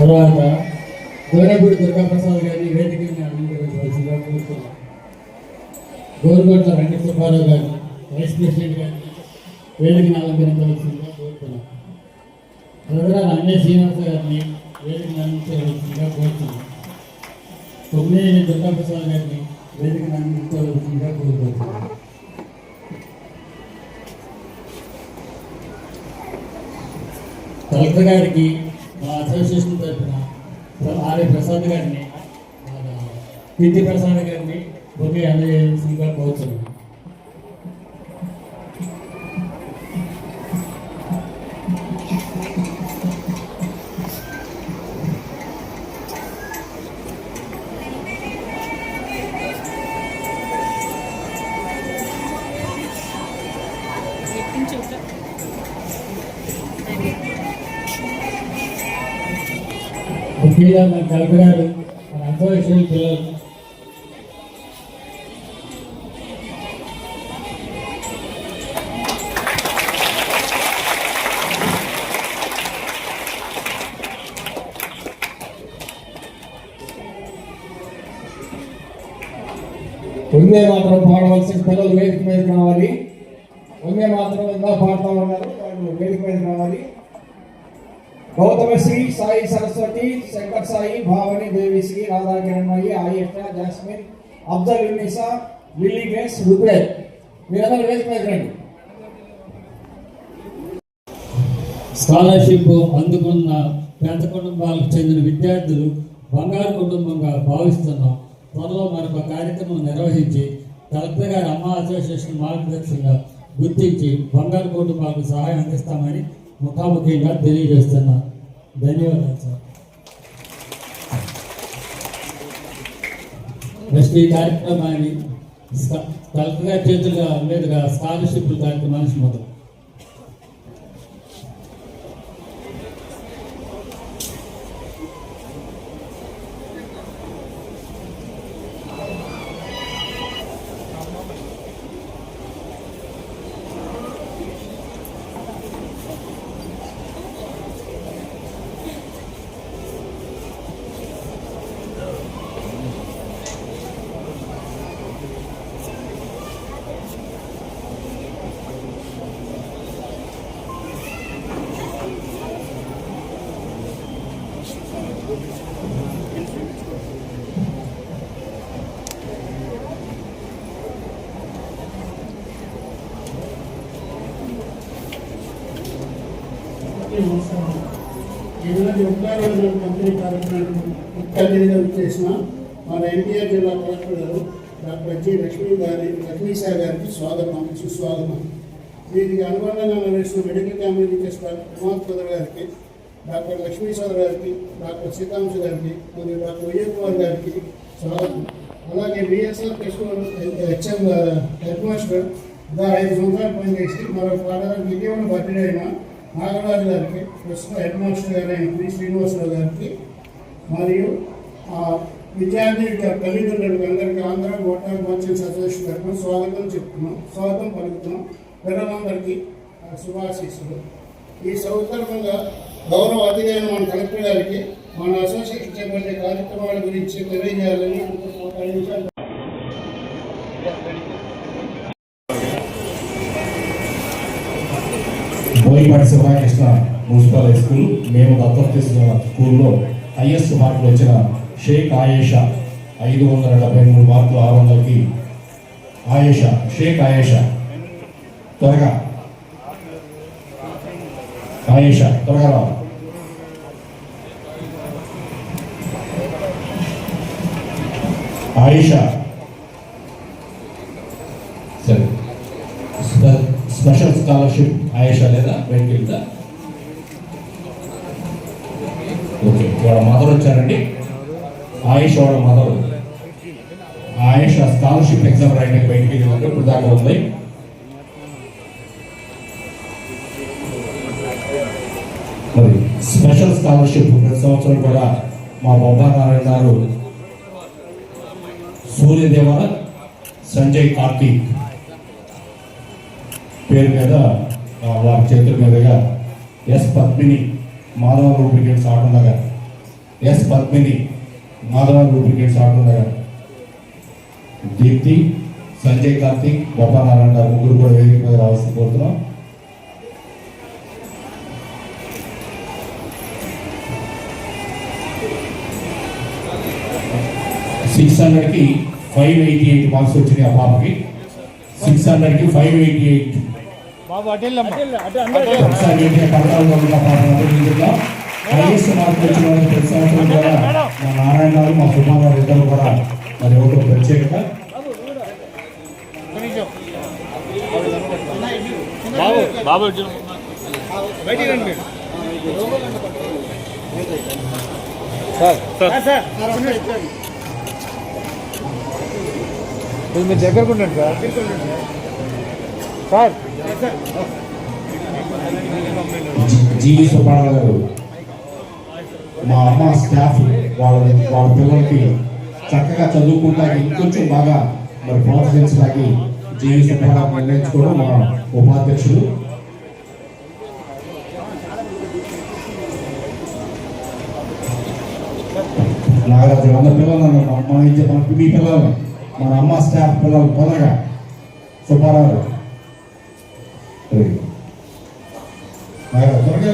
తర్వాత గోరపూడి దుర్గాప్రసాద్ గారిని వేదికని అంగీకరించవలసిందిగా కోరుతున్నాం గోరుగొట్ల వెంకట సుబ్బారావు గారిని వైస్ ప్రెసిడెంట్ గారిని వేదికని అలంకరించవలసిందిగా కోరుతున్నాం ప్రజల అన్నే శ్రీనివాస గారిని వేదికని అందించవలసిందిగా కోరుతున్నాం తొమ్మిది దుర్గాప్రసాద్ గారిని వేదికని అందించవలసిందిగా కోరుతున్నాం కలెక్టర్ గారికి అసోసియేషన్ తరఫున ఆర్య ప్రసాద్ గారిని మన ప్రసాద్ గారిని ఒకే అందజేయాల్సిందిగా కోరుతున్నాను ముఖ్యంగా మన కలెక్టర్ గారు మన అసోసియేషన్ పిల్లలు. ఉందే మాత్రం పాడవలసిన పిల్లలు వేదిక మీద రావాలి ఉందే మాత్రం ఇంకా పాడుతూ ఉన్నారు వాళ్ళు వేదిక మీద రావాలి Gautama Sri Sai Saraswati Shankar Sai Bhavani Devisri Radha Kiranmayi Ayesha Jasmine Abdul Unnisa Lily Grace Rugved మీరందరూ వేదిక రండి స్కాలర్షిప్ అందుకున్న పేద కుటుంబాలకు చెందిన విద్యార్థులు బంగారు కుటుంబంగా భావిస్తున్నాం త్వరలో మరొక కార్యక్రమం నిర్వహించి కలెక్టర్ గారి అమ్మ అసోసియేషన్ మార్గదర్శకంగా గుర్తించి బంగారు కుటుంబాలకు సహాయం అందిస్తామని ముఖాముఖిగా తెలియజేస్తున్నా. ధన్యవాదాలు సార్. నెక్స్ట్ ఈ కార్యక్రమాన్ని స్క- కలెక్టర్ గారి చేతులుగా మీదుగా స్కాలర్షిప్ మనిషి మొదలు. ఈరోజు ఉద్యోగ పంపిణీ కార్యక్రమానికి ముఖ్య అతిథిగా చేసిన మన ఎన్టీఆర్ జిల్లా కలెక్టర్ గారు డాక్టర్ జి లక్ష్మీ గారి లక్ష్మీశా గారికి స్వాగతం సుస్వాగతం దీనికి అనుబంధంగా నిర్వహిస్తున్న మెడికల్ క్యాంప్ చేసిన కుమార్ సోదర్ గారికి డాక్టర్ లక్ష్మీ గారికి డాక్టర్ సీతాంశ గారికి మరియు డాక్టర్ విజయ్ కుమార్ గారికి స్వాగతం అలాగే బిఎస్ఆర్ టెస్టులు హెచ్ఎం హెడ్ మాస్టర్ ఐదు సంవత్సరాలు పనిచేసి మరొక పాఠానికి బర్త్డే అయిన నాగరాజు గారికి ప్రస్తుత హెడ్ మాస్టర్ గారైన పి శ్రీనివాసరావు గారికి మరియు ఆ విద్యార్థి తల్లిదండ్రులకు అందరికీ ఆంధ్ర ఓటర్ మర్చెంట్స్ అసోసియేషన్ తరఫున స్వాగతం చెప్తున్నాం. స్వాగతం పలుకుతున్నాం. పిల్లలందరికీ శుభాశీస్సులు. ఈ సందర్భంగా గౌరవ అతిథైన మన కలెక్టర్ గారికి మన అసోసియేషన్ చేపట్టే కార్యక్రమాల గురించి తెలియజేయాలని అనుకుంటున్నాం. ఒక ఐదు మున్సిపల్ హై స్కూల్. మేము దత్తం తీసుకున్న స్కూల్లో హైయెస్ట్ మార్కులు వచ్చిన షేక్ ఆయేషా ఐదు వందల డెబ్బై మూడు మార్కులు ఆరు వందలకి ఆయేషా షేక్ ఆయేషా. త్వరగా. ఆయేషా త్వరగా రావాలి ఆయేషా సరే స్పె- స్పెషల్ స్కాలర్షిప్ ఆయేషా లేదా బయటికి వెళ్తా ఓకే వాళ్ళ మదర్ వచ్చారండి. ఆయేష వాళ్ళ మదర్. ఆయేష స్కాలర్షిప్ ఎగ్జామ్ రాయడానికి బయటికి వెళ్ళినట్టు ఇప్పుడు దాకా ఉంది. మరి స్పెషల్ స్కాలర్షిప్ ప్రతి సంవత్సరం కూడా మా బొబ్బా నారాయణ గారు సూర్యదేవర సంజయ్ కార్తీక్ పేరు మీద వారి చేతుల మీదుగా S Padmini Madhava lubricates Autonagar S Padmini Madhava lubricates ఆడుతున్నారు దీప్తి సంజయ్ కార్తిక్ గోపానారాయణ గారు ముగ్గురు కూడా వేదిక మీద రావాల్సి కోరుతున్నాం. సిక్స్ హండ్రెడ్కి ఫైవ్ ఎయిటీ ఎయిట్ మార్క్స్ వచ్చినాయి ఆ పాపకి. సిక్స్ హండ్రెడ్కి ఫైవ్ ఎయిటీ ఎయిట్ హైయెస్ట్ మార్కులు వచ్చిన ప్రతి సంవత్సరం కూడా మా నారాయణ గారు మా సుమారు గారు ఇద్దరు కూడా మరి ఒక ప్రత్యేకత మీరు దగ్గరకు ఉండండి సార్. సార్. జి సుబ్బారావు గారు మా అమ్మ స్టాఫ్ వాళ్ళ వాళ్ళ పిల్లలకి చక్కగా చదువుకుంటా ఇంకొంచెం బాగా మరి ప్రోత్సహించడానికి జి సుబ్బారావు నిర్ణయించుకోవడం మా ఉపాధ్యక్షుడు నాగరాజు వంద పిల్లలను మా అమ్మ ఇచ్చే మన మీ పిల్లలు మన అమ్మ స్టాఫ్ పిల్లలు తొందరగా సుబ్బారావు గారు. నాగరాజు త్వరగా